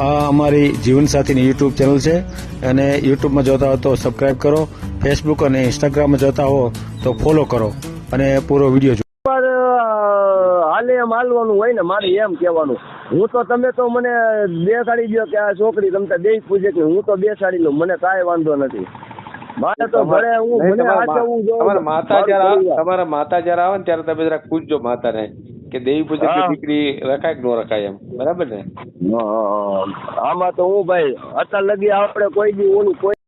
આ અમારી જીવનસાથીની YouTube channel છે. અને યુટ્યુબમાં જોતા હો તો સબસ્ક્રાઈબ કરો. ફેસબુક અને ઇન્સ્ટાગ્રામમાં જોતા હો તો ફોલો કરો. અને પૂરો વીડિયો હાલે એમ હાલવાનું હોય ને, મારે એમ કહેવાનું. હું તો, તમે તો મને બેસાડી દો કે આ છોકરી તમે બે પૂજે કે હું તો બેસાડી લઉં. મને કાંઈ વાંધો નથી. મારે તો હું મને તમારા માતા જયારે તમારા માતા જયારે આવે ને ત્યારે તમે જરાક પૂછજો માતાને કે દેવી પૂજક દીકરી રખાય કે ન રખાય એમ. બરાબર ને. આમાં તો હું ભાઈ અત્યાર લગી આપણે કોઈ બી ઓલું કોઈ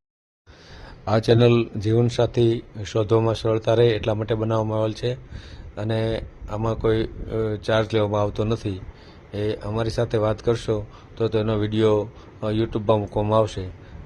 આ ચેનલ જીવનસાથી શોધવામાં સરળતા રહે એટલા માટે બનાવવામાં આવેલ છે અને આમાં કોઈ ચાર્જ લેવામાં આવતો નથી. એ અમારી સાથે વાત કરશો તો તેનો વીડિયો યુટ્યુબમાં મૂકવામાં આવશે.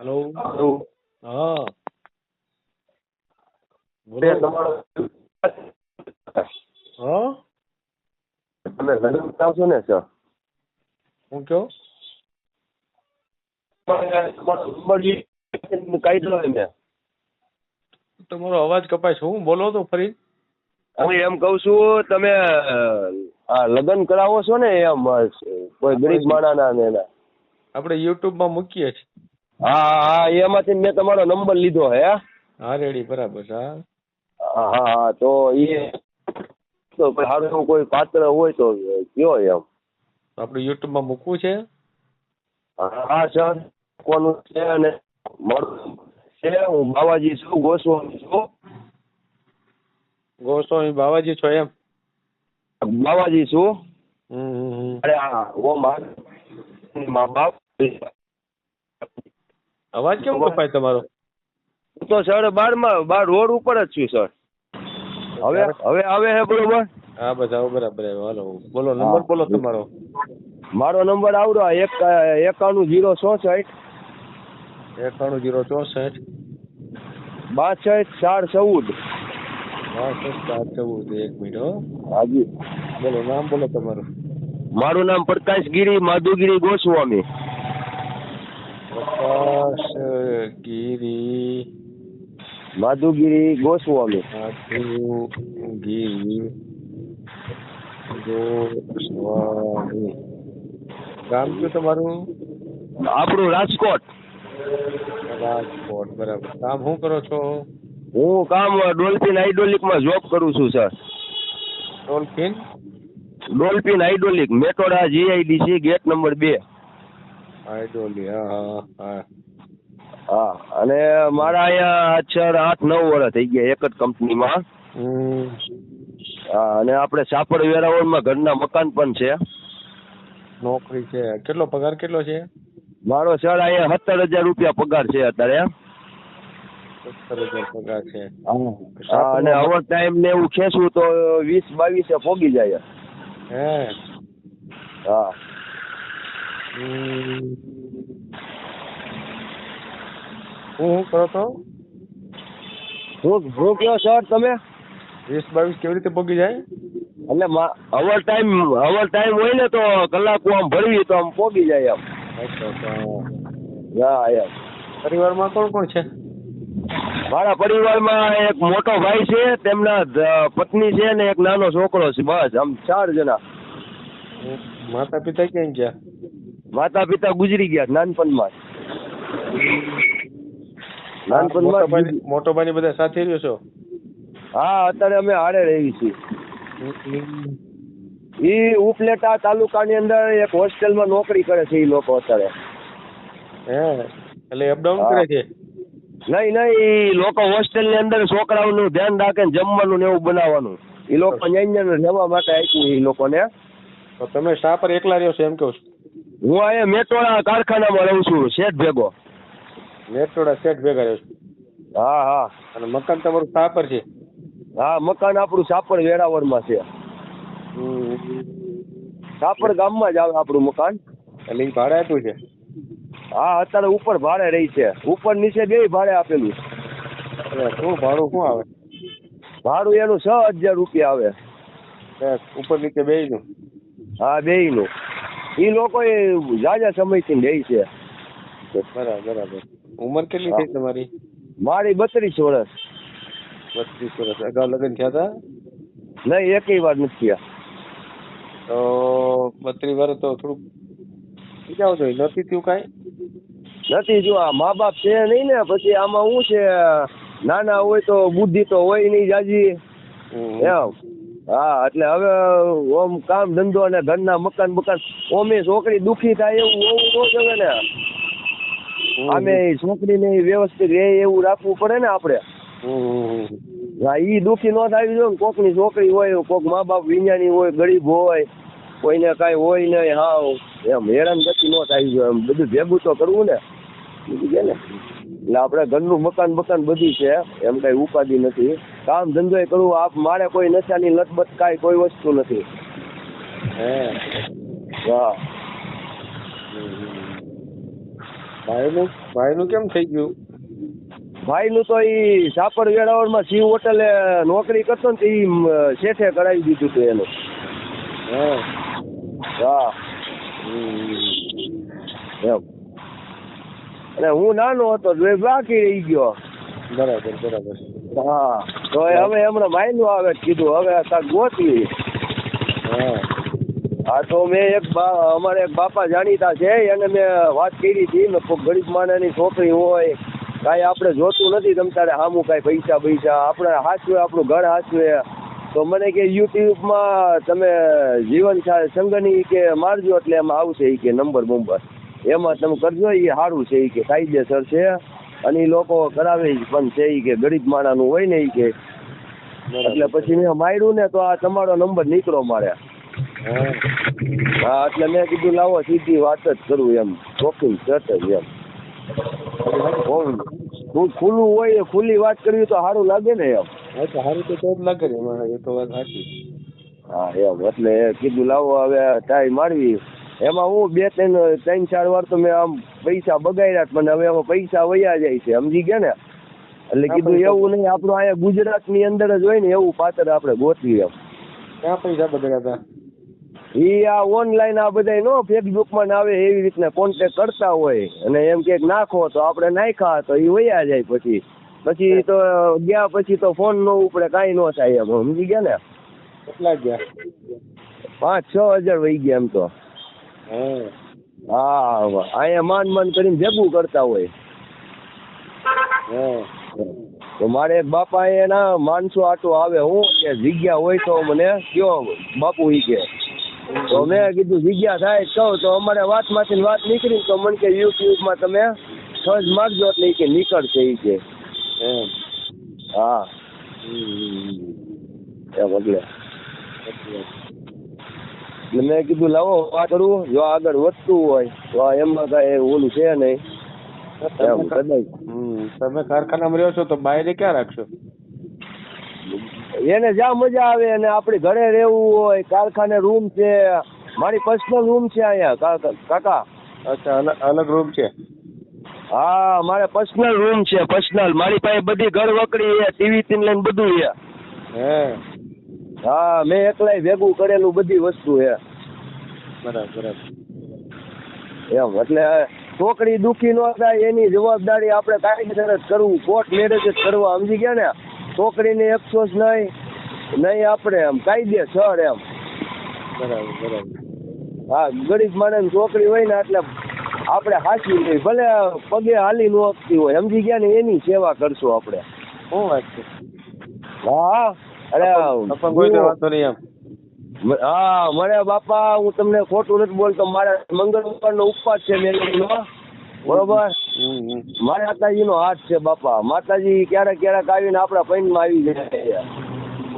હલો. હા. બોલો. હા? તમે લગ્ન કરાવશો ને સર હું કયો? તમારો અવાજ કપાય છે. હું બોલો તો ફરી. હું એમ કઉ છું તમે આ લગ્ન કરાવો છો ને એમ કોઈ ગરીબ માણાના ને એના? આપણે યુટ્યુબમાં મૂકીએ છીએ. હા હા એમાંથી મેં તમારો નંબર લીધો હે હા. રેડી બરાબર છે હા. હા તો એ તો સારું એવું કોઈ પાત્ર હોય તો કયો એમ. આપણે યુટ્યુબમાં મૂકવું છે? હા સર કોનું છે અને મારું છે હું બાવાજી છું ગોસ્વામી છું. ગોસ્વામી બાવાજી છો એમ? બાવાજી છું. હમ હમ હમ. અરે હા ઓ મા બાપ. અવાજ કેમ કપાય તમારો? હું તો સર બારમાં બાર રોડ ઉપર જ છું સર. હવે હવે હવે હે બરોબર? હા બસ આવો બરાબર હાલો બોલો નંબર બોલો તમારો. મારો નંબર આવડો એક એકાણું જીરો ચોસઠ. એકાણું જીરો ચોસઠ. બાસઠ ચાર ચૌદ. બાસઠ ચાર ચૌદ એક મિનિટ હાજી. બોલો નામ બોલો તમારું. મારું નામ પ્રકાશગીરી માધુગીરી ગોસ્વામી. પ્રકાશ ગીરી માધુગીરી ગોસ્વામી. માધુગીરી ગોસ્વામી. ગામ કયું તમારું? આપણું રાજકોટ. રાજકોટ બરાબર. કામ શું કરો છો? હું કામ ડોલ્ફિન હાઇડ્રોલિકમાં જોબ કરું છું sir dolphin? Dolphin hydraulic. Metoda GIDC gate number બે. આઈડોલી હા હા હા અને મારા અહીંયા સર આઠ નવ વર્ષ થઈ ગયા એક જ કંપનીમાં. હા અને આપણે સાપડ વેરાવળમાં ઘરના મકાન પણ છે. નોકરી છે. કેટલો પગાર કેટલો છે? મારો સર અહીંયા સત્તર હજાર રૂપિયા પગાર છે અત્યારે. સત્તર હજાર પગાર છે. હા અને ઓવર ટાઈમ ને એવું ખેંચું તો વીસ બાવીસે ફોગી જાય. હે. હા. હું શું કરો તો ભૂખ ભૂખ કયો સર તમે? વીસ બાવીસ કેવી રીતે પગી જાય? એટલે અવર ટાઈમ અવર ટાઈમ હોય ને તો કલાકો આમ ભરવી તો આમ પોગી જાય અચ્છા હા એમ. પરિવારમાં કોણ કોણ છે? મારા પરિવારમાં એક મોટો ભાઈ છે તેમના પત્ની છે ને એક નાનો છોકરો છે બસ આમ ચાર જણા. માતા પિતા ક્યાં ગયા? માતા પિતા ગુજરી ગયા નાનપણમાં. નાનપણમાં મોટો ભાઈ બધા સાથે રહ્યો છો? હા અત્યારે અમે હારે રહી છીએ. ઈ ઉપલેટા તાલુકાની અંદર એક હોસ્ટેલમાં નોકરી કરે છે ઈ લોકો અત્યારે. હે? એટલે અપડાઉન કરે છે? નહીં નહીં લોકો લોકો હોસ્ટેલની અંદર છોકરાઓનું ધ્યાન રાખે ને જમવાનું ને એવું બનાવવાનું. ઈ લોકો ન્યાય રહેવા માટે આપ્યું એ લોકોને. તો તમે શા પર એકલા રહ્યો છો એમ કહું છું. હું અહીંયા મેટોડા કારખાનામાં રહું છું શેઠ ભેગો. મેટોડા શેઠ ભેગા રહ્યો છું? હા હા. અને મકાન તમારું સાપર છે? હા મકાન આપણું સાપર વેરાવળમાં છે. સાપડ ગામમાં જ આવે આપણું મકાન. એટલે એ ભાડે આપ્યું છે? હા અત્યારે ઉપર ભાડે રહી છે. ઉપર નીચે બે ભાડે આપેલું શું ભાડું શું આવે? ભાડું એનું છ હજાર રૂપિયા આવે. ઉપર નીચે બેયનું? હા બેયનું. એ લોકો એ જાજા સમયથી લે છે. બરાબર બરાબર. ઉંમર કેટલી થઈ તમારી? મારી બત્રીસ વર્ષ. બત્રીસ વર્ષ. અગાઉ લગ્ન થયા હતા નહીં એકેય વાર નથી થયા. તો બત્રીસ વર્ષ તો થોડુંક સમજાવો જોઈએ નથી થયું કાંઈ? નથી જો આ મા બાપ છે નહીં ને પછી આમાં શું છે નાના હોય તો બુદ્ધિ તો હોય નહીં જાજી. એમ. હા એટલે હવે ઓમ કામ ધંધો અને ઘરના મકાન મકાન ઓમે છોકરી દુખી થાય એવું હોવું તો જોવે ને. અમે છોકરીને વ્યવસ્થિત રહે એવું રાખવું પડે ને આપણે. હા ઈ દુખી ન થાય જો ને કોકની છોકરી હોય કોક મા બાપ વિજ્ઞાની હોય ગરીબ હોય કોઈને કાંઈ હોય નહીં હા એમ હેરાન ગતિ ન થાય જો એમ બધું ભેગું તો કરવું ને. બીજું કે ને? એટલે આપણે ઘરનું મકાન મકાન બધી છે એમ કઈ ઉપાધિ નથી. કામ ધંધો કરવું આપ મારે કોઈ નશાની લતબત કાંઈ કોઈ વસ્તુ નથી. હે? હા ભાઈનું ભાઈનું કેમ થઈ ગયું? ભાઈનું તો ઈ સાપર વેરાવળમાં શિવ હોટલે નોકરી કરતો ને ઈ મ, શેઠે કરાવી દીધું હતું એનું. હે. એમ. અને હું નાનો હતો બાકી રહી ગયો. બરાબર બરાબર. હા. તો હવે હમણાં માયલું આવે કીધું. હવે કાંઈક ગોતી હા. હા તો મેં એક અમારે એક બાપા જાણીતા છે એને મેં વાત કરી હતી ગરીબ માણસની છોકરી હોય કાંઈ આપણે જોતું નથી તમ તારે સામું કાંઈ પૈસા પૈસા આપણે હાચવે આપણું ઘર હાચવે. તો મને કે યુટ્યુબમાં તમે જીવન સા- સંઘની કે મારજો એટલે એમાં આવશે એ કે નંબર બંબર એમાં તમે કરજો એ સારું છે એ કે કાયદેસર છે. અને એ લોકો કરાવે પણ છે એ કે ગરીબ માણાનું હોય ને એ કે. એટલે પછી મેં માર્યું ને તો આ તમારો નંબર નીકળો મારે. હા હા એટલે મેં કીધું લાવો સીધી વાત જ કરું એમ. ચોખ્ખી ચર્ચ જ એમ. ખુલ્લું હોય એ ખુલ્લી વાત કરવી તો સારું લાગે ને એમ. તો સારું તો જ લાગે ને એ તો વાત સાચી. હા એમ એટલે કીધું લાવો હવે ટાઈ મારવી. એમાં હું બે ત્રણ ત્રણ ચાર વાર તો મેં આમ પૈસા બગાડ્યા પણ હવે એમાં પૈસા વયા જાય છે સમજી ગયા ને? એટલે કીધું એવું નહીં આપણું અહીંયા ગુજરાતની અંદર જ હોય ને એવું પાત્ર આપણે ગોતવી એમ. ક્યાં પૈસા બગડ્યા હતા? એ આ ઓનલાઈન આ બધા નો ફેસબુકમાં ને આવે એવી રીતના કોન્ટેક કરતા હોય. અને એમ કે નાખો તો આપણે નાખ્યા તો એ વયા જાય પછી. પછી તો ગયા પછી તો ફોન નો ઉપડે કાંઈ નો થાય એમ સમજી ગયા ને? કેટલા ગયા? પાંચ છ હજાર વહી ગયા એમ તો. હા. અહીંયા માન માન કરીને ભેગું કરતા હોય. તો મારે બાપા એના માણસો આટો આવે હું કે જગ્યા હોય તો મને કયો બાપુ ઈ કે. તો મેં કીધું જગ્યા થાય કહું, તો અમારે વાતમાંથી વાત નીકળી તો મને કે યુટ્યુબમાં તમે સર્ચ મારજો એટલે કે નીકળશે ઈ કે. હા. સાચી વાત. એટલે મેં કીધું લાવો વાત કરું જો આગળ વધતું હોય તો એમાં કાંઈ ઓલું છે નહીં. તમે. કારખાનામાં રહ્યો છો તો બાયરે ક્યાં રાખશો? એને જ્યાં મજા આવે અને આપણે ઘરે રહેવું હોય કારખાને રૂમ છે મારી પર્સનલ રૂમ છે અહીંયા કાકા. અચ્છા અલગ અલગ રૂમ છે? હા મારે પર્સનલ રૂમ છે પર્સનલ મારી પાસે બધી ઘર વકડી છે ટીવી થી લઈને બધું છે. હે. હા મેં એકલાય ભેગું કરેલું બધી વસ્તુ એ બરાબર એમ એટલે છોકરી દુખી ન થાય એની જવાબદારી આપણે કાયદેસર જ કરવું. કોર્ટ મેરેજ જ કરવા સમજી ગયા ને? છોકરીને અફસોસ નહીં નહીં આપણે એમ કાયદેસર એમ. બરાબર બરાબર. હા ગરીબ માણસ છોકરી હોય ને એટલે આપણે હાચવી લઈ ભલે પગે હાલી ન આપતી હોય સમજી ગયા ને? એની સેવા કરશું આપણે. શું વાત છે? હા. અરે વાંધો નહીં એમ. હા મને બાપા હું તમને ખોટું નથી બોલતો. મારે મંગળવારનો ઉપવાસ છે બરોબર? હમ, માતાજી મારે માતાજીનો હાથ છે બાપા. માતાજી ક્યારેક ક્યારેક આવીને આપણા પૈનમાં આવી જાય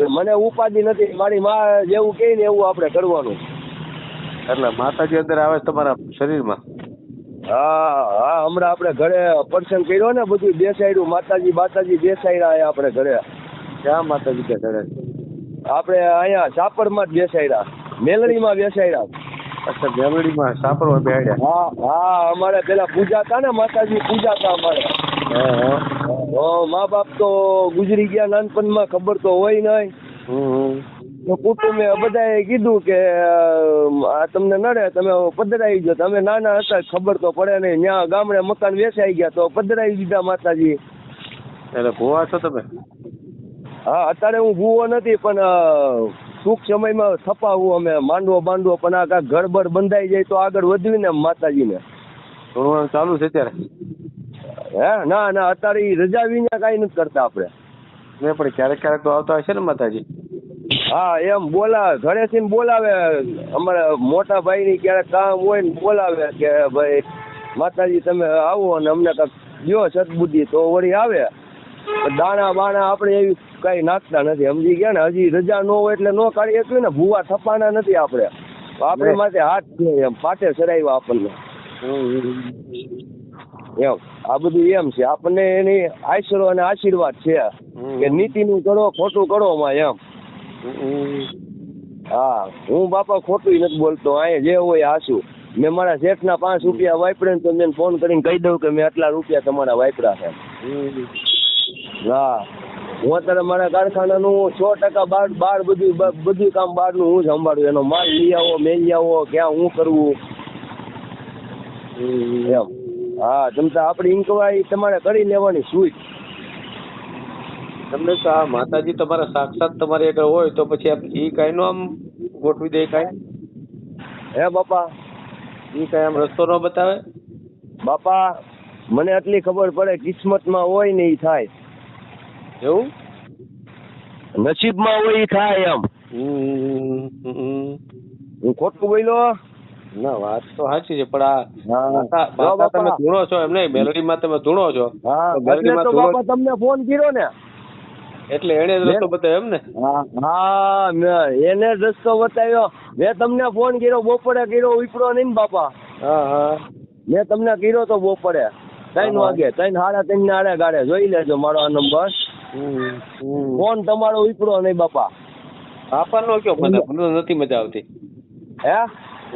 મને ઉપાધિ નથી. મારી માં જેવું કે ને એવું આપણે કરવાનું. એટલે માતાજી અંદર આવે તમારા શરીરમાં? હા હા હમણાં આપણે ઘરે પ્રસંગ કર્યો ને બધું બેસાડ્યું. માતાજી બાતાજી બેસાડ્યા આપણે ઘરે. ક્યાં માતાજી કે કરે આપણે અહીંયા સાપરમાં જ બેસાડ્યા. મેલણીમાં બેસાડ્યા. અચ્છા મેલણીમાં સાપરમાં બેસાડ્યા? હા હા અમારે પેલા પૂજા હતા ને માતાજી પૂજા હતા અમારે. મા બાપ તો ગુજરી ગયા નાનપણમાં ખબર તો હોય નહીં. તો કુટુંબે બધાએ કીધું કે આ તમને નડે તમે પધરાવી જાઓ તમે નાના હતા ખબર તો પડે નહીં. ત્યાં ગામડે મકાન વેચાઈ ગયા તો પધરાવી દીધા માતાજી. એટલે ભોવા છો તમે? હા અત્યારે હું ભૂવો નથી પણ ટૂંક સમયમાં થપાવું અમે. માંડવો બાંડવો પણ આ કાંઈ ગડબડ બંધાઈ જાય તો આગળ વધવી ને માતાજીને. ભણવાનું ચાલુ છે અત્યારે? હે? ના ના અત્યારે ઈ રજા વિના કાંઈ નથી કરતા આપણે. ને પણ ક્યારેક ક્યારેક તો આવતા હશે ને માતાજી? હા એમ બોલા ઘરેથી બોલાવે. અમારા મોટા ભાઈની ક્યારેક કામ હોય ને બોલાવે કે ભાઈ માતાજી તમે આવો અને અમને કાંઈક જો સદબુદ્ધિ તો વળી આવે. દાણા બાણા આપણે એવી કઈ નાખતા નથી. સમજી ગયા ને? હજી રજા ન હોય એટલે ન કાઢી શકીએ ને ભૂવા થપાના નથી આપણે. આપણે માટે હાથ છે એમ પાટે સરાવ્યા આપણને. એમ આ બધું એમ છે. આપણને એની આશરો અને આશીર્વાદ છે. કે નીતિનું કરો ખોટું કરો માં એમ. હા હું બાપા ખોટું નથી બોલતો. અહીંયા જે હોય હાસું મેં મારા શેઠના પાંચ રૂપિયા વાપરે ને તો મેં ફોન કરીને કહી દઉં કે મેં આટલા રૂપિયા તમારા વાપરા છે. હા. હું અત્યારે મારા કારખાનાનું સો ટકા બાર બાર બધું બધું કામ બહારનું હું સંભાળું. એનો માલ લઈ આવો મેં લઈ આવો ક્યાં હું કરવું? એમ. હા તમે આપણી ઇન્કવાયરી તમારે કરી લેવાની સુઈ તમને તો આ માતાજી તમારા સાક્ષાત તમારી આગળ હોય તો પછી આપ ઈ કાંઈ નો આમ ગોઠવી દે કાંઈ? હે બાપા. એ કાંઈ આમ રસ્તો ન બતાવે? બાપા મને આટલી ખબર પડે કિસ્મતમાં હોય ને એ થાય. એવું? નસીબમાં હોય થાય એમ. હું ખોટું બોલ્યો? ના વાત તો સાચી છે પણ આ માતા તમે બાપા. ધૂણો છો એમ નહીં મેલોડીમાં તમે ધૂણો છો. બાપા તમને ફોન કર્યો ને. એટલે એને જ રસ્તો બતાવ્યો એમ ને? હા એને જ રસ્તો બતાવ્યો. મેં તમને ફોન કર્યો બપોરે કર્યો ઉપડો નહીં ને બાપા. હા હા. મેં તમને કર્યો તો બપોરે. ત્રણ વાગે ત્રણ સાડા ત્રણ ને આડે ગાડે. જોઈ લેજો મારો આ નંબર. ફોન તમારો ઉપડો નહીં બાપા. બાપાનો કયો મને મને નથી મજા આવતી. હે?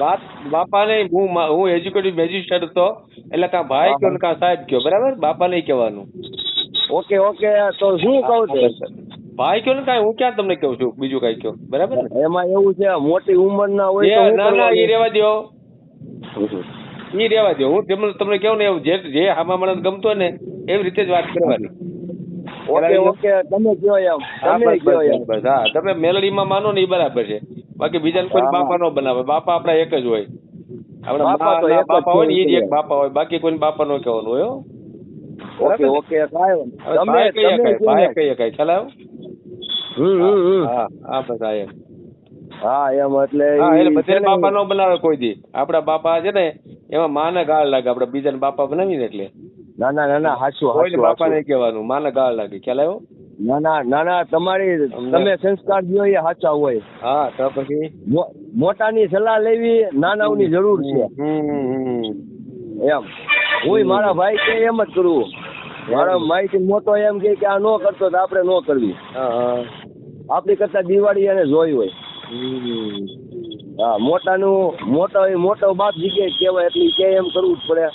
વાત બાપાને હું હું એજ્યુકેટિવ મેજિસ્ટ્રેટ હતો. એટલે કાં ભાઈ કયો ને કાં સાહેબ કયો બરાબર? બાપા નહીં કહેવાનું. Okay okay. તો શું કહું છું? ભાઈ કયો ને કાંઈ હું ક્યાં તમને કહું છું બીજું કાંઈ કયો બરાબર ને? એમાં એવું છે મોટી ઉંમર ના હોય ના ના એ રેવા દો એ રેવા દ્યો. હું તમને તમને કહું ને એવું જે જે હામા માણસ ગમતો ને એવી રીતે જ વાત કરવાની. ઓકે ઓકે તમે કયો એમ. તમે કયો એમ. બસ, હા તમે મેલડીમાં માનો ને એ બરાબર છે. બાકી બીજાને કોઈ બાપા નો બનાવે. બાપા આપણા એક જ હોય. આપણા બાપા તો માના એક જ બાપા હોય ને એ જ એક બાપા હોય. બાકી કોઈ બાપા નો કહેવાનું હોય ઓકે? ઓકે કાંઈ તમે તમે ભાઈ ખ્યાલ આવ્યો? હમ હમ. હા હા. બસ હા એમ. હા એમ એટલે હા એટલે બાપા નો બનાવે કોઈ દી. આપડા બાપા છે ને એમાં માને ગાળ લાગે. આપડે બીજાને બાપા બનાવીને એટલે. ના ના ના ના હાચું કોઈને બાપા. નહીં કહેવાનું માને ગાળ લાગે. ખ્યાલ આવ્યો? ના ના ના ના તમારી તમે સંસ્કાર જો એ સાચા હોય. હા તો પછી? મોટાની સલાહ લેવી નાનાઓની જરૂર છે. એમ. હું મારા ભાઈ કે એમ જ કરવું મારા માહિતી મોટો એમ કે આ નો કરતો તો આપણે નો કરવી. આપણી કરતા દિવાળી એને જોઈ હોય. હા મોટાનું મોટો મોટો બાપ જીગે કહેવાય એટલે કે એમ કરવું જ પડે.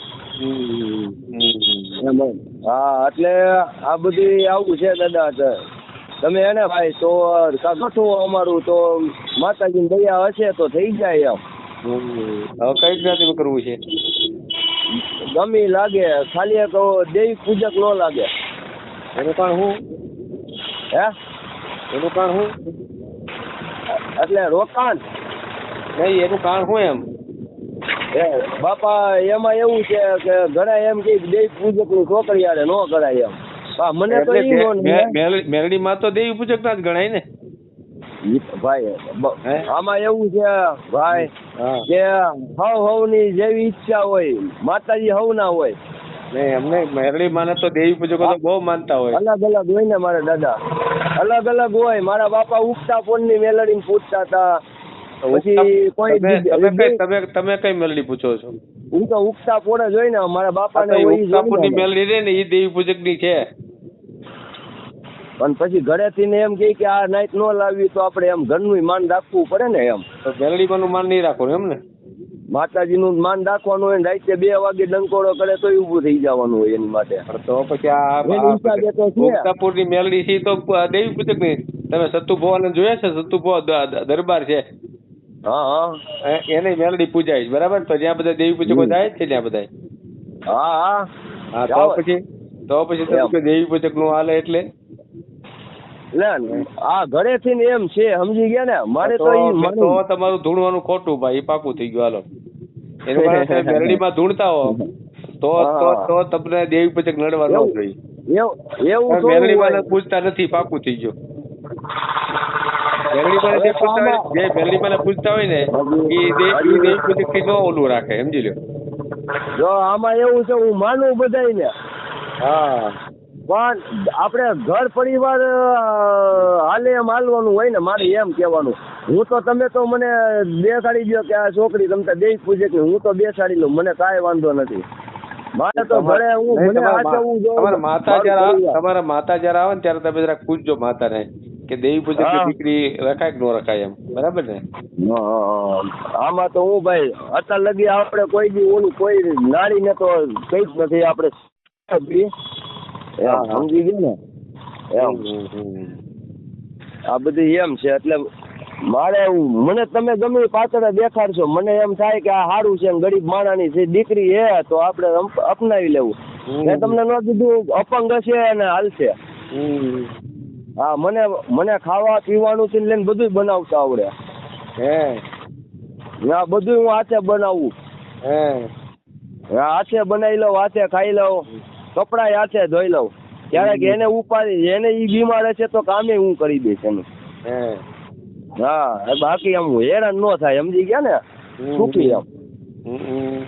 હા એટલે આ બધું આવું છે દાદા તમે એને ભાઈ તો કઠું અમારું તો માતાજીની દયા હશે તો થઈ જાય એમ. હવે કઈ જ્ઞાતિમાં કરવું છે? ગમી લાગે ખાલી એક દેવી પૂજક નો લાગે. એનું કારણ શું? હે? એનું કારણ શું? એટલે રોકાણ. નહીં એનું કારણ શું એમ? બાપા એમાં એવું છે કે ઘણા એમ કે દેવી પૂજકનું છોકરી હારે નો કરાય એમ. હા મને તો નો મે- તો દેવી પૂજક ના જ ગણાય ને. ભાઈ બ-? આમાં એવું છે ભાઈ કે હવની જેવી ઈચ્છા હોય માતાજી હવ ના હોય. નહીં મેરડી માને તો દેવી પૂજકો તો બહુ માનતા હોય. અલગ અલગ હોય ને મારા દાદા. અલગ અલગ હોય મારા બાપા ઉગતા ફોનની મેલડી પૂછતા હતા પછી કોઈ તમે કઈ તમે તમે કઈ મેલડી પૂછો છો? હું તો ઉગતા પોળે જોઈ ને મારા બાપા ને ઉક્તાપુરની મેલડી રે ને એ દેવી પૂજકની છે. પણ પછી ઘરેથી ને એમ કે આ નાઈટ નો લાવી તો આપણે એમ ઘરનું માન રાખવું પડે ને એમ. તો મેલડીમાં માન નહીં રાખો એમ ને? માતાજીનું માન રાખવાનું હોય રાતે બે વાગે ડંકોડો કરે તો ઊભું થઈ જવાનું હોય એની માટે. તો પછી આ. મુક્તાપુરની મેલડી છે તો દેવી પૂજકની તમે સત્તુ ભુવાને જોયા છે? સત્તુ ભુવા દરબાર છે. હા હા. એને મેલડી પૂજાય છે બરાબર? તો જ્યાં બધા દેવી પૂજકો થાય છે ત્યાં બધા હા હા. હા તો પછી તો પછી તમે દેવી પૂજકનું હાલે એટલે? આ આ ઘરેથી ને એમ છે સમજી ગયા ને? મારે તો તમારું ધૂણવાનું ખોટું ભાઈ પાકું થઈ ગયું હાલો. એનું કારણ તમે મેલડીમાં ધૂણતા હો. તો તો તો તમને દેવી પૂજક નડવા ન એવું. જોઈએ. એવું મેલડીમાં પૂછતા નથી પાકું થઈ ગયું. મેલડીમાં જે પૂછતા હોય જે મેલડીમાં પૂછતા હોય ને એ દેશ પૂજકથી ઓલું રાખે સમજી લો જો આમાં એવું છે હું માનું બધાય ને હા. પણ આપણે ઘર પરિવાર હાલે એમ હાલવાનું હોય ને મારે એમ કહેવાનું. હું તો તમે તો મને બેસાડી દો કે આ છોકરી તમને દેવી પૂછે કે હું તો બેસાડી લઉં મને કાંઈ વાંધો નથી. મારે તો ઘરે હું મને તમારા માતા જયારે આવે- તમારા માતા જયારે આવે ને ત્યારે તમે જરાક પૂછજો માતાને. કે દેવી પૂજક. દીકરી રખાય કે ન રખાય એમ? બરાબર ને? આમાં તો હું ભાઈ અત્યાર લગી આપણે કોઈ બી ઓલું કોઈ નારીને તો કઈ જ નથી આપણે. સમજી ગયું ને? એમ. આ બધી એમ છે એટલે મારે મને તમે ગમે પાછળ દેખાડશો મને એમ થાય કે આ સારું છે ને ગરીબ માણાની છે દીકરી હે તો આપણે અપનાવી લેવું. મેં તમને ન કીધું અપંગ છે અને હાલશે. હા મને મને ખાવા પીવાનું થી લઈને બધું બનાવતા આવડે. હે. ના બધું હું હાથે બનાવું. હે. હાથે બનાવી લઉં હાથે ખાઈ લઉં. કપડા હાથે ધોઈ લઉં. ક્યારેક એને ઉપાડી એને ઈ બીમાર હશે તો કામે હું કરી દઈશ એનું. હે. હા બાકી આમ હેરાન ન થાય સમજી ગયા ને? સુખી હમ.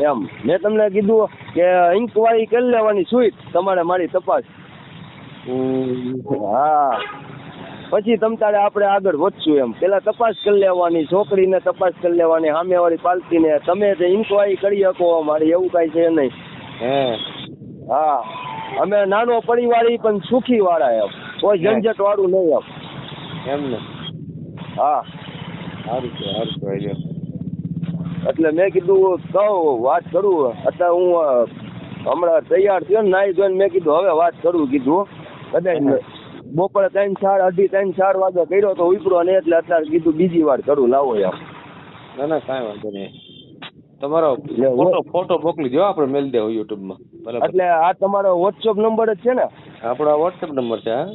એમ મેં તમને કીધું કે ઇન્કવાયરી કરી લેવાની સુઈટ તમારે મારી તપાસ. હા. પછી તમ તારે આપણે આગળ વધશું એમ. પેલા તપાસ કરી લેવાની છોકરીને તપાસ કરી લેવાની સામેવાળી પાલતીને તમે જે ઇન્કવાયરી કરી શકો અમારે એવું કાંઈ છે નહીં. હે? હા. અમે નાનો પરિવાર પણ સુખી વાળા એમ. કોઈ ઝંઝટ વાળું નહીં એમ. એમ ને? હા. સારું છે સારું છે એટલે મેં કીધું કહું વાત કરું. અત્યારે હું હમણાં તૈયાર થયો ને નાઈ ધોઈને મેં કીધું હવે વાત કરું કીધું કદાચ બપોરે ત્રણ ચાર અઢી ત્રણ ચાર વાગે કર્યો તો ઉપરો ને એટલે અત્યારે કીધું બીજી વાર કરું લાવો યાર ના ના કાંઈ વાંધો નહીં. તમારો ફોટો ફોટો મોકલી દો આપણે મેલ દેવો યુટ્યુબમાં. બરાબર. એટલે આ તમારો વોટ્સઅપ નંબર જ છે ને? આપણો વોટ્સઅપ નંબર છે હા?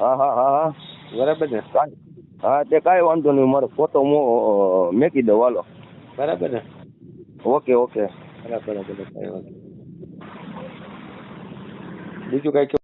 હા હા હા બરાબર ને? હા તે કાંઈ વાંધો નહીં મારો ફોટો મેકી દો હાલો. બરાબર ને? Okay okay. બરાબર બરાબર કાંઈ વાંધો. બીજું કાંઈ